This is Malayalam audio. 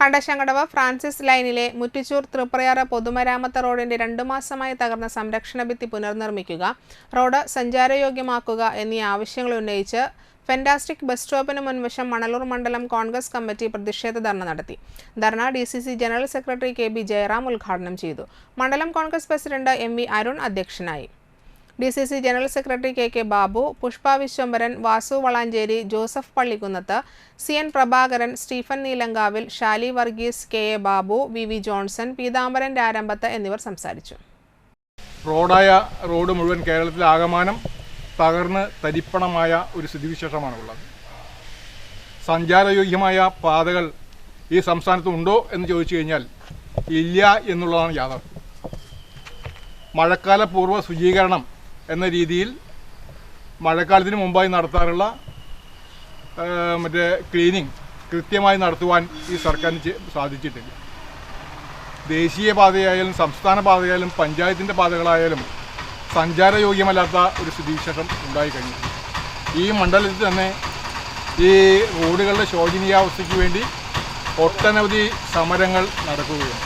കണ്ടശങ്കടവ് ഫ്രാൻസിസ് ലൈനിലെ മുറ്റിച്ചൂർ തൃപ്രയാറ് പൊതുമരാമത്ത് റോഡിന്റെ രണ്ടു മാസമായി തകർന്ന സംരക്ഷണ ഭിത്തി പുനർനിർമ്മിക്കുക റോഡ് സഞ്ചാരയോഗ്യമാക്കുക എന്നീ ആവശ്യങ്ങൾ ഉന്നയിച്ച് ഫെന്റാസ്റ്റിക് ബസ് സ്റ്റോപ്പിന് മുൻവശം മണലൂർ മണ്ഡലം കോൺഗ്രസ് കമ്മിറ്റി പ്രതിഷേധ ധർണ നടത്തി. Dharna D C C general secretary K B Jayaram ഉദ്ഘാടനം ചെയ്തു. മണ്ഡലം Congress president M V Arun അധ്യക്ഷനായി. D C C general secretary K K Babu Pushpa Vishwambharan Vasu Valanchery Joseph Pallikkunnath C N Prabhakaran Stephen Neelankavil Shali Varghese K A Babu V V Johnson Peethambaran Rarambath എന്നിവർ സംസാരിച്ചു. റോഡായ റോഡ് മുഴുവൻ കേരളത്തിൽ ആകമാനം തകർന്ന് തരിപ്പണമായ ഒരു സ്ഥിതിവിശേഷമാണ് ഉള്ളത്. സഞ്ചാരയോഗ്യമായ പാതകൾ ഈ സംസ്ഥാനത്ത് ഉണ്ടോ എന്ന് ചോദിച്ചു കഴിഞ്ഞാൽ ഇല്ല എന്നുള്ളതാണ് യാഥാർത്ഥ്യം. മഴക്കാല പൂർവ ശുചീകരണം എന്ന രീതിയിൽ മഴക്കാലത്തിന് മുമ്പായി നടത്താറുള്ള മറ്റേ ക്ലീനിങ് കൃത്യമായി നടത്തുവാൻ ഈ സർക്കാരിന് സാധിച്ചിട്ടില്ല. ദേശീയ പാതയായാലും സംസ്ഥാന പാതയായാലും പഞ്ചായത്തിന്റെ പാതകളായാലും സഞ്ചാരയോഗ്യമല്ലാത്ത ഒരു സ്ഥിതിവിശേഷം ഉണ്ടായിക്കഴിഞ്ഞു ഈ മണ്ഡലത്തിൽ തന്നെ ഈ റോഡുകളുടെ ശോചനീയാവസ്ഥയ്ക്ക് വേണ്ടി ഒട്ടനവധി സമരങ്ങൾ നടക്കുകയാണ്.